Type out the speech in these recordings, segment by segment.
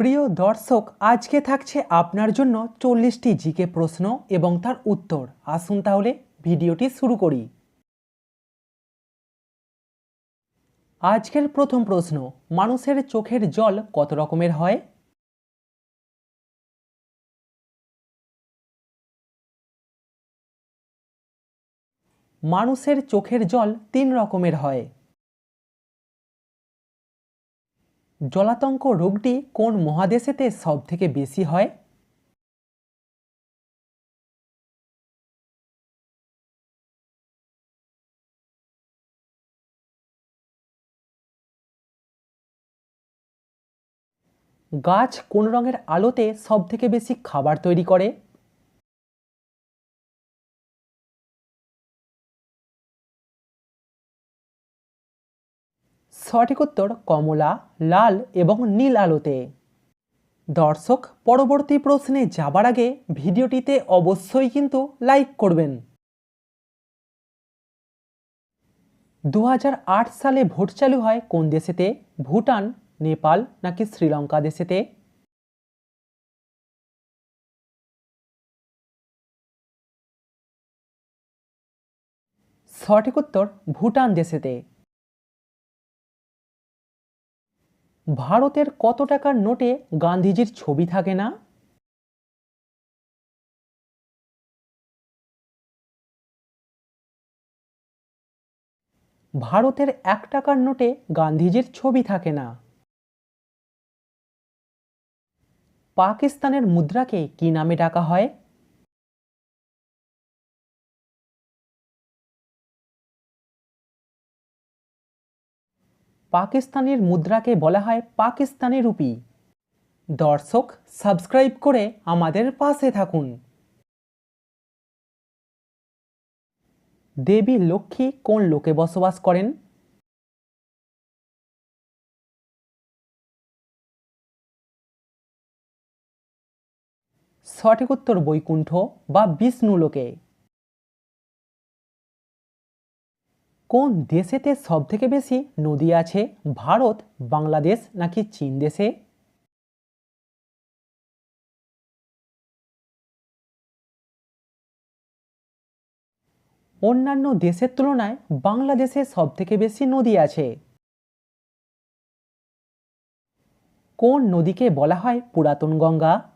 প্রিয় দর্শক, আজকে থাকছে আপনার জন্য চল্লিশটি জিকে প্রশ্ন এবং তার উত্তর। আসুন তাহলে ভিডিওটি শুরু করি। আজকের প্রথম প্রশ্ন, মানুষের চোখের জল কত রকমের হয়? মানুষের চোখের জল তিন রকমের হয়। জলাতঙ্ক রোগটি কোন মহাদেশেতে সবথেকে বেশি হয়? গাছ কোন রঙের আলোতে সবথেকে বেশি খাবার তৈরি করে? সঠিক উত্তর কমলা, লাল এবং নীল আলোতে। দর্শক, পরবর্তী প্রশ্নে যাবার আগে ভিডিওটিতে অবশ্যই কিন্তু লাইক করবেন। দু হাজার আট সালে ভোট চালু হয় কোন দেশেতে? ভুটান, নেপাল নাকি শ্রীলঙ্কা দেশেতে? সঠিক উত্তর ভুটান দেশেতে। ভারতের কত টাকার নোটে গান্ধীজির ছবি থাকে না? ভারতের এক টাকার নোটে গান্ধীজির ছবি থাকে না। পাকিস্তানের মুদ্রাকে কি নামে ডাকা হয়? পাকিস্তানের মুদ্রাকে বলা হয় পাকিস্তানি রুপি। দর্শক, সাবস্ক্রাইব করে আমাদের পাশে থাকুন। দেবী লক্ষ্মী কোন লোকে বসবাস করেন? সঠিক উত্তর বৈকুণ্ঠ বা বিষ্ণু লোকে। কোন দেশেতে সবথেকে বেশি নদী আছে? ভারত, বাংলাদেশ নাকি চীন দেশে? অন্যান্য দেশের তুলনায় বাংলাদেশে সবথেকে বেশি নদী আছে। কোন নদীকে বলা হয় পুরাতন গঙ্গা?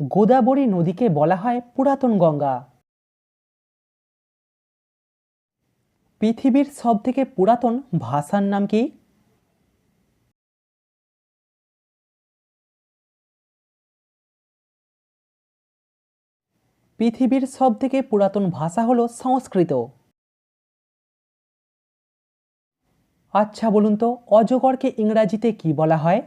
গোদাবরী নদীকে বলা হয় পুরাতন গঙ্গা। পৃথিবীর সবথেকে পুরাতন ভাষার নাম কি? পৃথিবীর সবথেকে পুরাতন ভাষা হলো সংস্কৃত। আচ্ছা বলুন তো, অজগরকে ইংরাজিতে কি বলা হয়?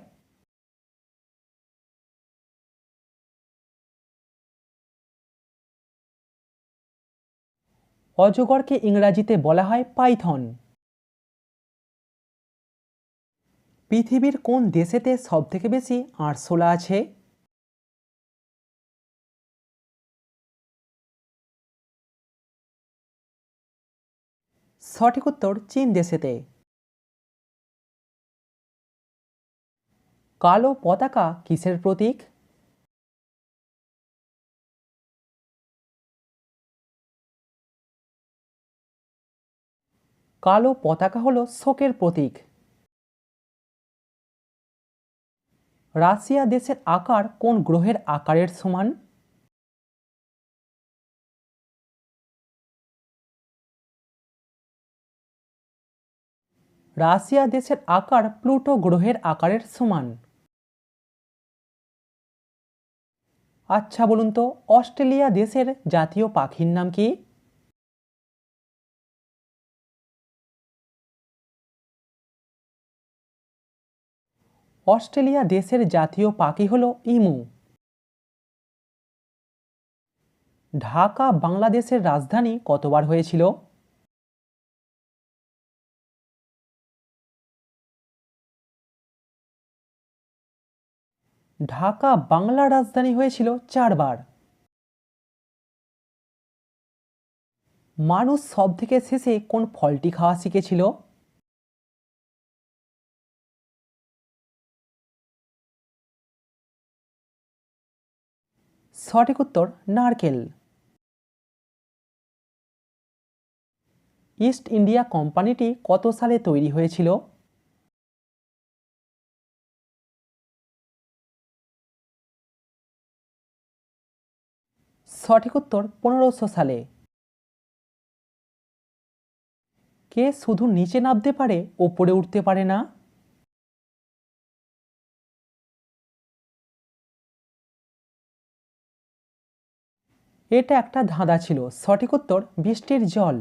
অজগরকে ইংরাজিতে বলা হয় পাইথন। পৃথিবীর কোন দেশেতে সবথেকে বেশি আরশোলা আছে? সঠিক উত্তর চীন দেশেতে। কালো পতাকা কিসের প্রতীক? কালো পতাকা হলো শোকের প্রতীক। রাশিয়া দেশের আকার কোন গ্রহের আকারের সমান? রাশিয়া দেশের আকার প্লুটো গ্রহের আকারের সমান। আচ্ছা বলুন তো, অস্ট্রেলিয়া দেশের জাতীয় পাখির নাম কি? অস্ট্রেলিয়া দেশের জাতীয় পাখি হল ইমু। ঢাকা, বাংলাদেশের রাজধানী কতবার হয়েছিল? ঢাকা বাংলা রাজধানী হয়েছিল চারবার। মানুষ সব থেকে শেষে কোন ফলটি খাওয়া শিখেছিল? সঠিক উত্তর, নারকেল। ইস্ট ইন্ডিয়া কোম্পানিটি কত সালে তৈরি হয়েছিল? সঠিক উত্তর, পনেরোশো সালে। কে শুধু নিচে নামতে পারে, ওপরে উঠতে পারে না? এটা একটা ধাঁধা ছিল। সঠিক উত্তর, বৃষ্টির জল।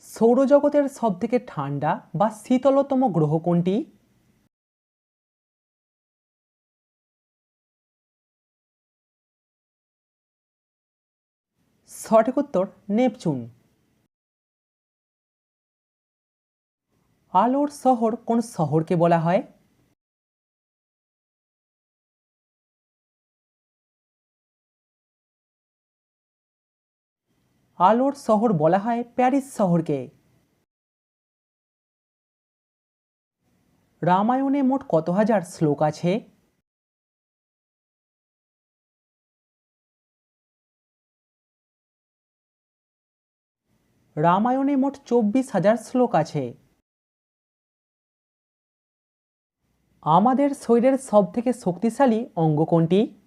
সৌরজগতের সবথেকে ঠান্ডা বা শীতলতম গ্রহ কোনটি? সঠিক উত্তর, নেপচুন। আলোর শহর কোন শহরকে বলা হয়? আলোর শহর বলা হয় প্যারিস শহরকে। রামায়ণে মোট কত হাজার শ্লোক আছে? রামায়ণে মোট চব্বিশ হাজার শ্লোক আছে। আমাদের শরীরের সবথেকে শক্তিশালী অঙ্গ কোনটি?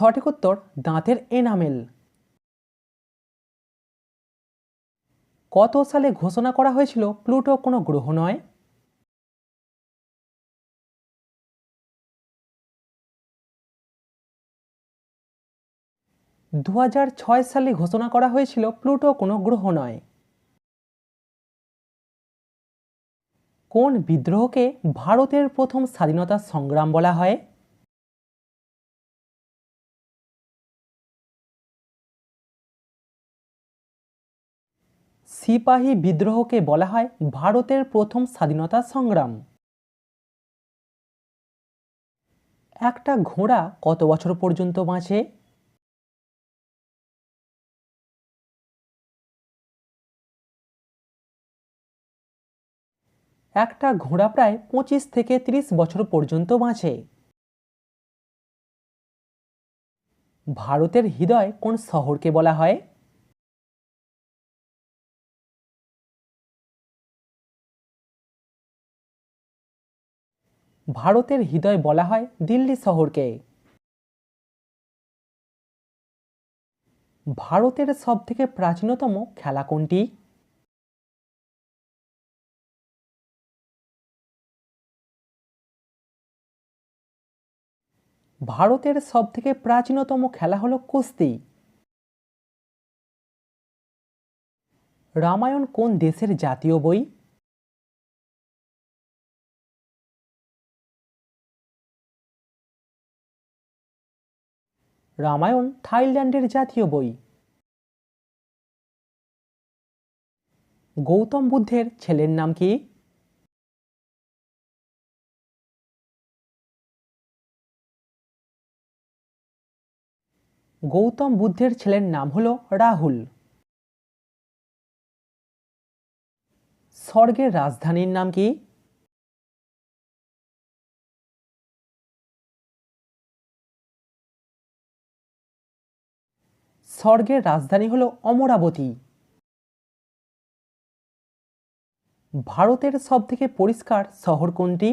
সঠিক উত্তর দাঁতের এনামেল। কত সালে ঘোষণা করা হয়েছিল প্লুটো কোনো গ্রহ নয়? দু সালে ঘোষণা করা হয়েছিল প্লুটো কোনো গ্রহ নয়। কোন বিদ্রোহকে ভারতের প্রথম স্বাধীনতা সংগ্রাম বলা হয়? সিপাহী বিদ্রোহকে বলা হয় ভারতের প্রথম স্বাধীনতা সংগ্রাম। একটা ঘোড়া কত বছর পর্যন্ত বাঁচে? একটা ঘোড়া প্রায় পঁচিশ থেকে ৩০ বছর পর্যন্ত বাঁচে। ভারতের হৃদয় কোন শহরকে বলা হয়? ভারতের হৃদয় বলা হয় দিল্লি শহরকে। ভারতের সবথেকে প্রাচীনতম খেলা কোনটি? ভারতের সবথেকে প্রাচীনতম খেলা হলো কুস্তি। রামায়ণ কোন দেশের জাতীয় বই? রামায়ণ থাইল্যান্ডের জাতীয় বই। গৌতম বুদ্ধের ছেলের নাম কি? গৌতম বুদ্ধের ছেলের নাম হল রাহুল। স্বর্গের রাজধানীর নাম কি? স্বর্গের রাজধানী হল অমরাবতী। ভারতের সবথেকে পরিষ্কার শহর কোনটি?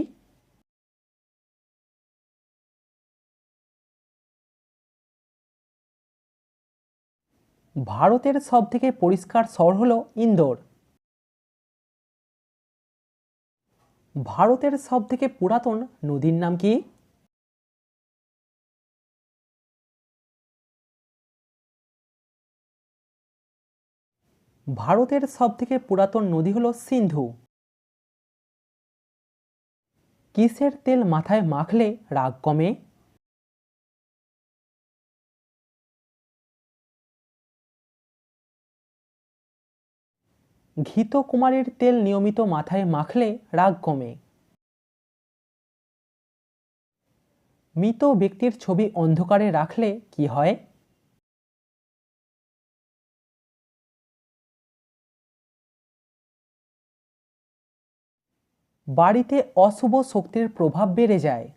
ভারতের সবথেকে পরিষ্কার শহর হল ইন্দোর। ভারতের সবথেকে পুরাতন নদীর নাম কি? ভারতের সবথেকে পুরাতন নদী হল সিন্ধু। কিসের তেল মাথায় মাখলে রাগ কমে? ঘিত কুমারের তেল নিয়মিত মাথায় মাখলে রাগ কমে। মৃত ব্যক্তির ছবি অন্ধকারে রাখলে কি হয়? বাড়িতে অশুভ শক্তির প্রভাব বেড়ে যায়।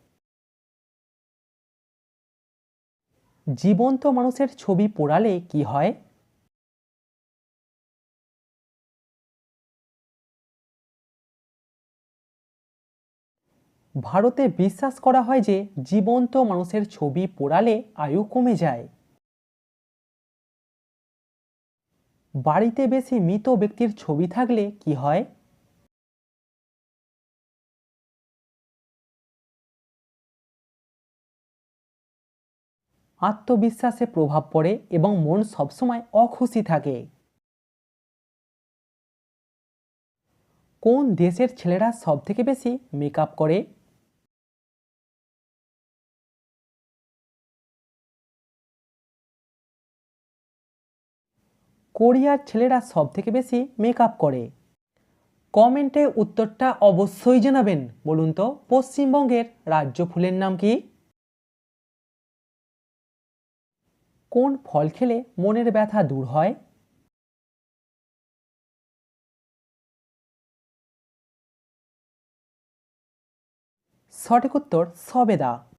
জীবন্ত মানুষের ছবি পোড়ালে কি হয়? ভারতে বিশ্বাস করা হয় যে, জীবন্ত মানুষের ছবি পোড়ালে আয়ু কমে যায়। বাড়িতে বেশি মৃত ব্যক্তির ছবি থাকলে কি হয়? আত্মবিশ্বাসে প্রভাব পড়ে এবং মন সবসময় অখুশি থাকে। কোন দেশের ছেলেরা সবথেকে বেশি মেকআপ করে? কোরিয়ার ছেলেরা সবথেকে বেশি মেকআপ করে। কমেন্টে উত্তরটা অবশ্যই জানাবেন, বলুন তো, পশ্চিমবঙ্গের রাজ্য ফুলের নাম কি? কোন ফল খেলে মনের ব্যথা দূর হয়? সঠিক উত্তর সবেদা।